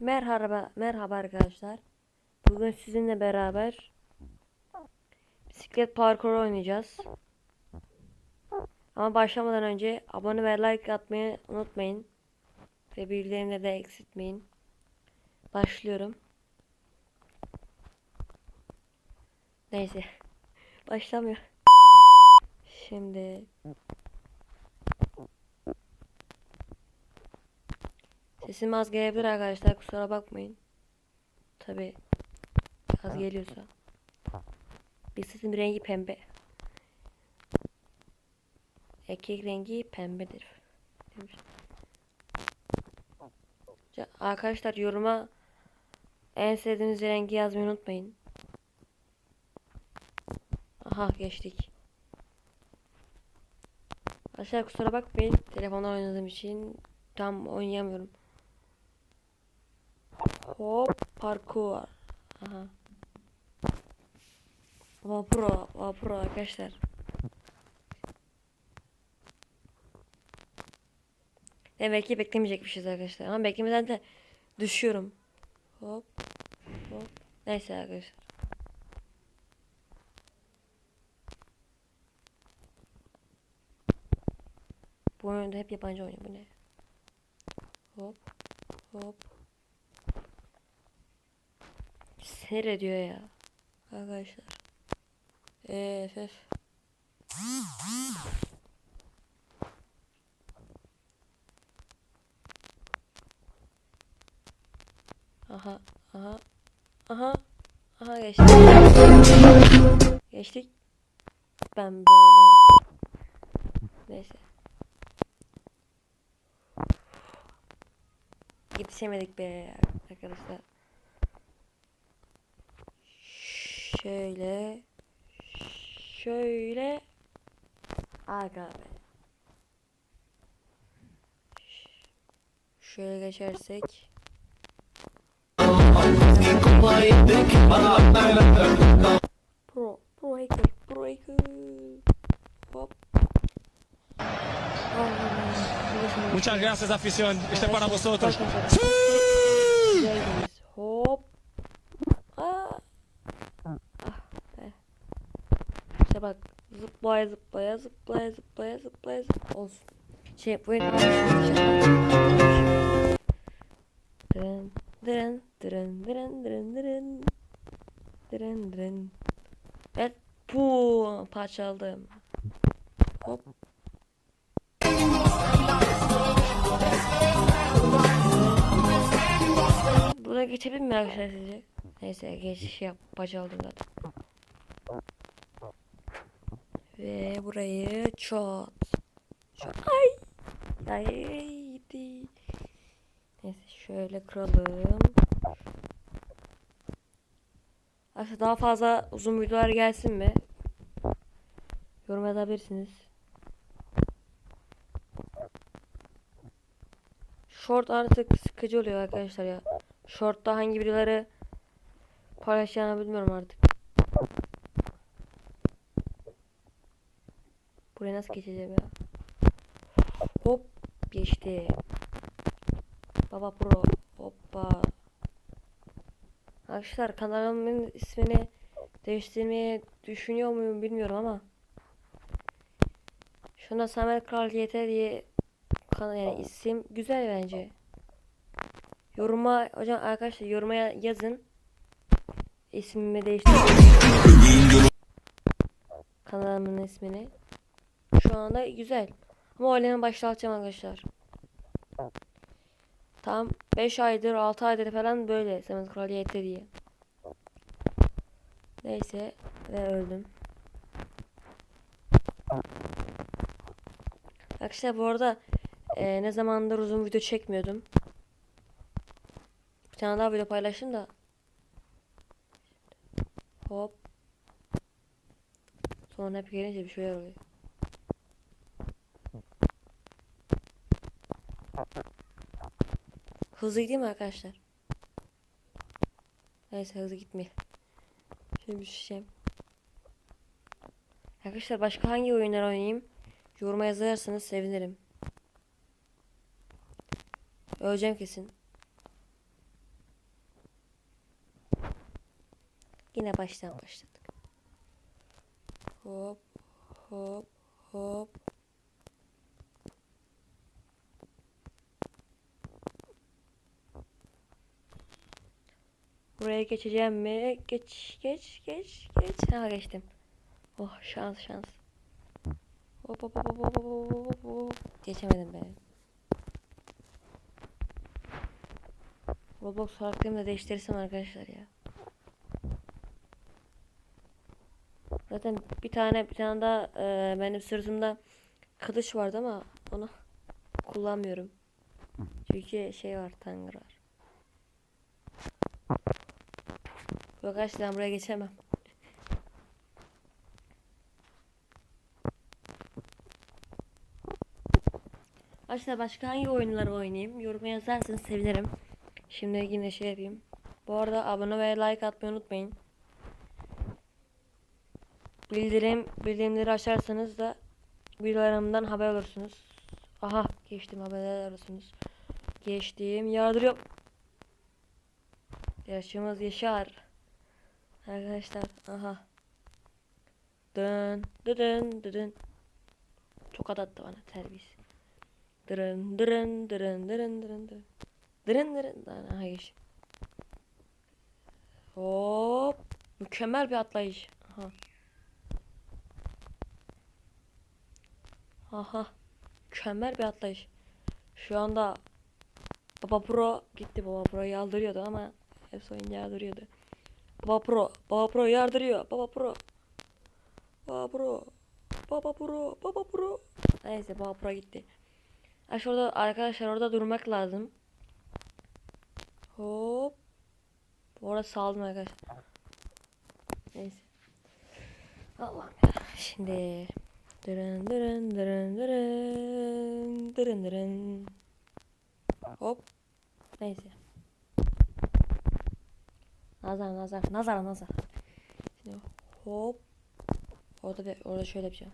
Merhaba, merhaba arkadaşlar. Bugün sizinle beraber bisiklet parkuru oynayacağız. Ama başlamadan önce abone ve like atmayı unutmayın. Ve bildirimleri de eksiltmeyin. Başlıyorum. Neyse. Başlamıyor. Şimdi Sesim az gelebilir arkadaşlar kusura bakmayın. Tabi az geliyorsa. Sesin rengi pembe. Erkek rengi pembedir. Demiş. Arkadaşlar yoruma en sevdiğiniz rengi yazmayı unutmayın. Aha geçtik. Arkadaşlar kusura bakmayın telefondan oynadığım için tam oynayamıyorum. Hop parkur. Aha. Vapuro, vapuro arkadaşlar. Demek ki beklemeyecekmişiz arkadaşlar. Ama beklemeden de düşüyorum. Hop. Hop. Neyse arkadaşlar. Bu oyunda hep yabancı oyun bu ne? Hop. Hop. Sinir ediyor ya. Arkadaşlar. EFF. Aha, aha, aha, aha geçtik. Geçtik. Ben böyle. Neyse. Yetişemedik be arkadaşlar. Şöyle. Şöyle. Aga be. Şöyle geçersek. Pro, pro hacker, pro hacker. Hop. Muchas gracias, afición. Este es para vosotros. Geldiniz. Hop. Aa. Ah be. İşte bak zıplaya zıplaya zıplaya zıplaya zıplaya zıplaya olsun. Şey bu Dırın dırın dırın dırın dırın dırın dırın dırın Evet bu parçaladım. Hop. Buna geçebilir mi arkadaşlar sizce? Neyse geçiş yap bacaldım zaten. Ve burayı çat. Ay. Ay. Neyse şöyle kıralım. Arkadaşlar daha fazla uzun videolar gelsin mi? Yorum yazabilirsiniz. Short artık sıkıcı oluyor arkadaşlar ya. Short'ta hangi videoları paylaşacağını bilmiyorum artık. Buraya nasıl geçeceğim ya? Hop geçti. Baba Pro. Hoppa. Arkadaşlar kanalımın ismini değiştirmeyi düşünüyor muyum bilmiyorum ama. Şuna Samet Kral YT diye kanal yani isim güzel bence. Yoruma hocam arkadaşlar yoruma ya- yazın. İsmimi değiştirdim. Kanalımın ismini. Şu anda güzel. Ama oylama başlatacağım arkadaşlar. Tam 5 aydır 6 aydır falan böyle Samet Kral YT diye. Neyse ve öldüm. Arkadaşlar bu arada e, ne zamandır uzun video çekmiyordum. Bir tane daha video paylaştım da. Hop. Sonra hep gelince bir şeyler oluyor. Hızlı gideyim arkadaşlar. Neyse hızlı gitmeyelim. Şöyle bir. Arkadaşlar başka hangi oyunlar oynayayım? Yoruma yazarsanız sevinirim. Öleceğim kesin. Yine baştan başladık. Hop hop hop Buraya geçeceğim mi? Geç geç geç geç. Ha geçtim. Oh şans şans. Hop hop hop hop hop hop. Geçemedim ben. Roblox farklıyım da değiştirsem arkadaşlar ya. Zaten bir tane bir tane daha e, benim sırtımda kılıç vardı ama onu kullanmıyorum. Çünkü şey var tangır var. Yok arkadaşlar buraya geçemem. Arkadaşlar başka hangi oyunları oynayayım? Yoruma yazarsanız sevinirim. Şimdi yine şey yapayım. Bu arada abone ve like atmayı unutmayın. Bildirim bildirimleri açarsanız da videolarımdan haber olursunuz. Aha geçtim haberler olursunuz. Geçtim yardırıyorum. Yaşımız yaşar. Arkadaşlar aha. Dön dön dön. Çok attı bana terbiyesiz. Dırın dırın dırın dırın dırın dırın. Dırın dırın. Aha geç. Hop. Mükemmel bir atlayış. Aha. Aha. Mükemmel bir atlayış. Şu anda Baba Pro gitti. Baba Pro yaldırıyordu ama hepsi oyun yardırıyordu. Baba Pro. Baba Pro yardırıyor. Baba Pro. Baba Pro. Baba Pro. Baba Pro. Neyse Baba Pro gitti. Ha şurada arkadaşlar orada durmak lazım. Hop. Orada saldım arkadaşlar. Neyse. Allah'ım ya. Şimdi dırın dırın dırın dırın dırın dırın. Hop. Neyse. Nazar nazar nazar nazar. Şimdi hop. Orada bir orada şöyle bir şey.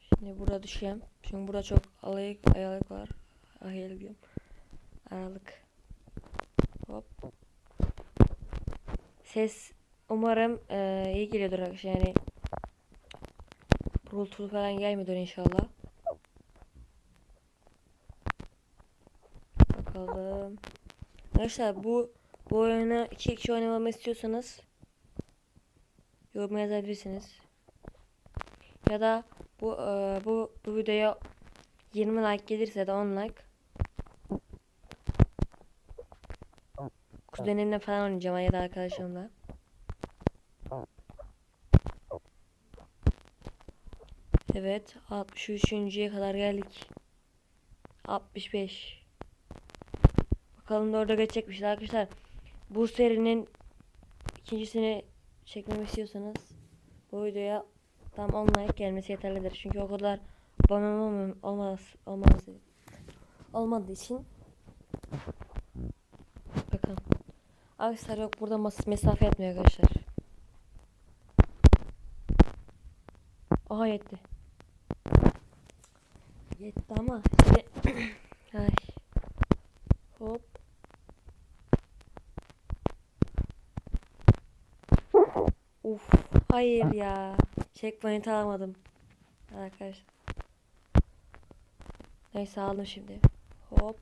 Şimdi burada düşeyim. Çünkü burada çok alayık ayalık var. Ayalık diyorum. Aralık. Hop. Ses umarım eee, iyi geliyordur arkadaşlar. Yani Pırıltılı falan gelmiyordur inşallah. Bakalım. Arkadaşlar bu bu oyunu iki kişi oynamamı istiyorsanız yoruma yazabilirsiniz. Ya da bu eee, bu bu videoya 20 like gelirse de 10 like kuzenimle falan oynayacağım ya da arkadaşlarımla. Evet 63.ye kadar geldik. 65. Bakalım da orada geçecekmiş arkadaşlar. Bu serinin ikincisini çekmemi istiyorsanız bu videoya tam 10 like gelmesi yeterlidir. Çünkü o kadar abone olmaz olmaz olmadığı için bakın arkadaşlar yok burada mesafe etmiyor arkadaşlar. Aha yetti. Yetti ama şimdi ay hop Uf hayır ya. Checkpoint alamadım. Arkadaşlar. Neyse aldım şimdi. Hop.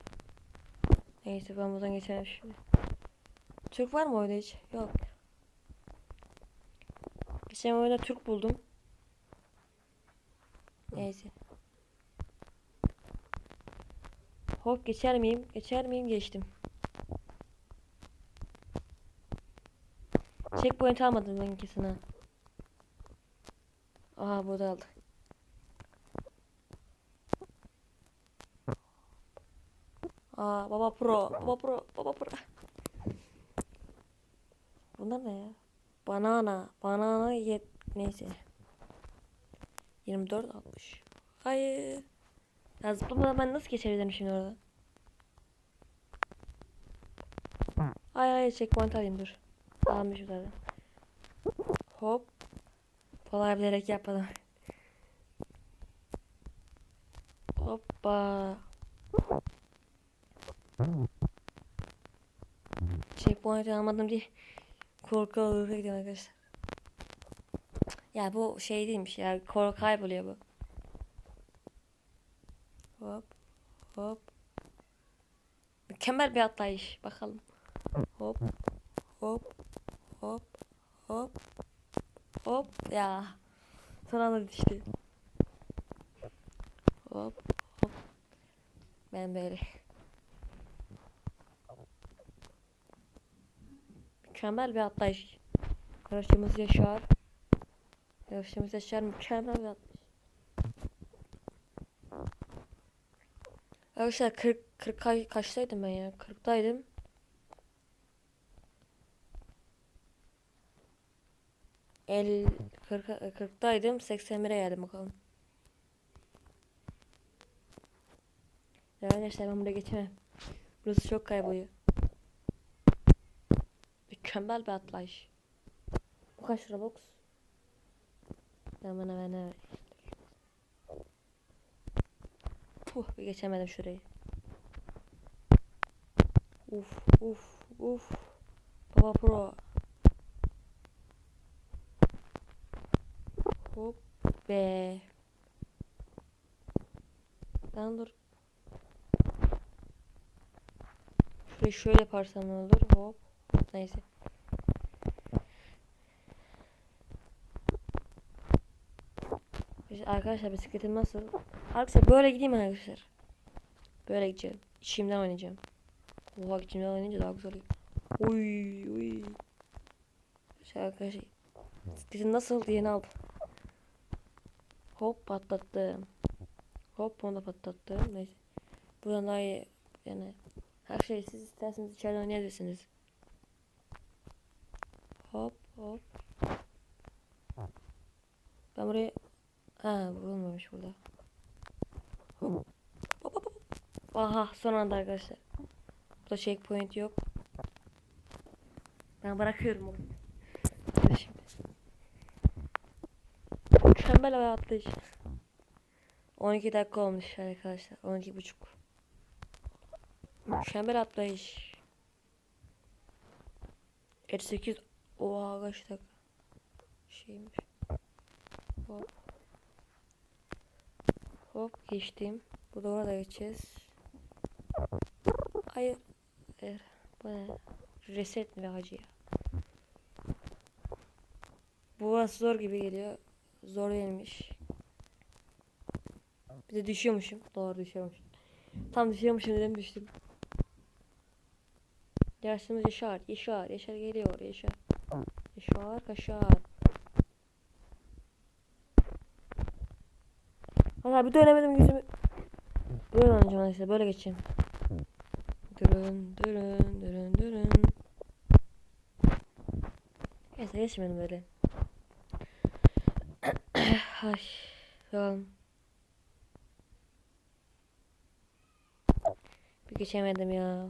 Neyse ben buradan geçerim şimdi. Türk var mı oyunda hiç? Yok. Geçen oyunda Türk buldum. Neyse. Hop geçer miyim? Geçer miyim? Geçtim. Checkpoint almadım ben kesin ha. Aha burada aldı. Aa baba pro, baba pro, baba pro. Bunlar ne ya? Banana, banana yet neyse. 24 60. Hayır. Ya zıplamadan ben nasıl geçebilirim şimdi orada? Hayır hayır checkpoint alayım dur. Almışım zaten. Hop. Kolay bilerek yapmadım. Hoppa. checkpoint almadım diye korku alır gidiyorum arkadaşlar. Ya bu şey değilmiş ya korku kayboluyor bu. Hop hop. Mükemmel bir atlayış. Bakalım. Hop hop hop hop hop ya. Son anda düştü. Hop hop. Ben böyle. Mükemmel bir atlayış. Yarışımız Yaşar. Yarışımız Yaşar mükemmel bir atlayış. Arkadaşlar 40 40 kaç, kaçtaydım ben ya? 40'taydım. El 40 40'taydım. 81'e geldim bakalım. Arkadaşlar ben buraya geçemem. Burası çok kayboluyor. Mükemmel bir atlayış. Bu kaç Robux? Hemen hemen hemen. Puh geçemedim şurayı. Uf uf uf. Baba pro. Hop be. Lan dur. Şurayı şöyle yaparsam ne olur? Hop. Neyse. Arkadaşlar bisikletim nasıl? Arkadaşlar böyle gideyim arkadaşlar. Böyle gideceğim. İçimden oynayacağım. Oha içimden oynayınca daha güzel oluyor. Uy uy. Şey arkadaşlar. Bisikletim nasıl diye aldım. Hop patlattım. Hop onu da patlattım. Neyse. Buradan daha iyi yani her şey siz isterseniz içeride oynayabilirsiniz. Hop hop. Ben buraya ha vurulmamış burada. Hop, hop, hop. Aha son anda arkadaşlar. Burada checkpoint yok. Ben bırakıyorum onu. Hadi şimdi. Mükemmel bir atlayış. 12 dakika olmuş arkadaşlar. 12 buçuk. Mükemmel atlayış. 58 Oha kaç dakika şeymiş. Hop. Hop geçtim. Bu da orada geçeceğiz. Hayır. Er, bu ne? Reset mi hacı ya? Burası zor gibi geliyor. Zor değilmiş. Bir de düşüyormuşum. Doğru düşüyormuşum. Tam düşüyormuşum dedim düştüm. Yaşımız Yaşar. Yaşar. Yaşar geliyor. Yaşar. Yaşar. Kaşar. Valla bir dönemedim yüzümü. Böyle oynayacağım işte. Böyle geçeyim. Durun. Durun. Durun. Durun. Neyse geçmedim böyle. Ay. Bakalım. Bir geçemedim ya.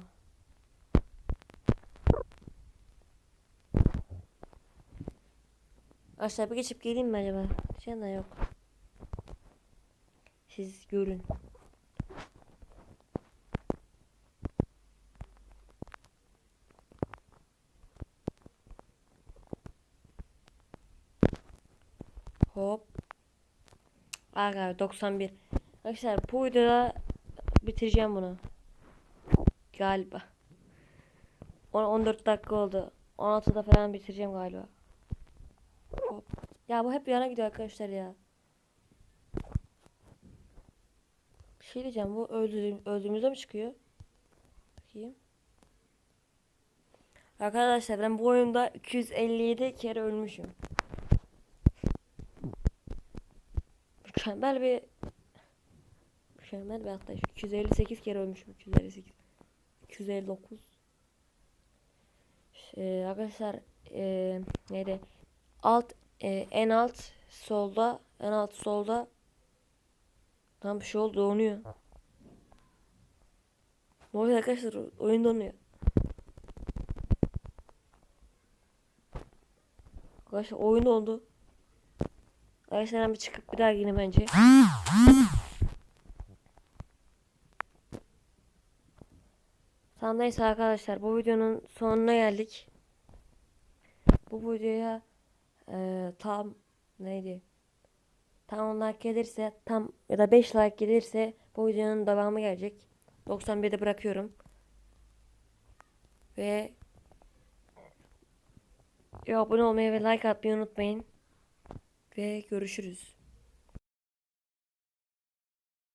Aşağı bir geçip geleyim mi acaba? Şey de yok. Siz görün. Hop. Aga 91. Arkadaşlar bu videoda bitireceğim bunu. Galiba. On- 14 dakika oldu. 16'da falan bitireceğim galiba. Ya bu hep yana gidiyor arkadaşlar ya. Bir şey diyeceğim bu öldüğüm, öldüğümüzde mi çıkıyor? Bakayım. Arkadaşlar ben bu oyunda 257 kere ölmüşüm. Mükemmel bir mükemmel bir atlayış. 258 kere ölmüşüm. 258. 259. Ee, arkadaşlar ee, neydi? Alt e, en alt solda en alt solda tam bir şey oldu donuyor. Ne oluyor arkadaşlar oyun donuyor. Arkadaşlar oyun oldu. Ben bir çıkıp bir daha gireyim bence. Neyse arkadaşlar bu videonun sonuna geldik. Bu videoya eee, tam neydi? Tam 10 like gelirse tam ya da 5 like gelirse bu videonun devamı gelecek. 91'de bırakıyorum. Ve abone olmayı ve like atmayı unutmayın. Ve görüşürüz.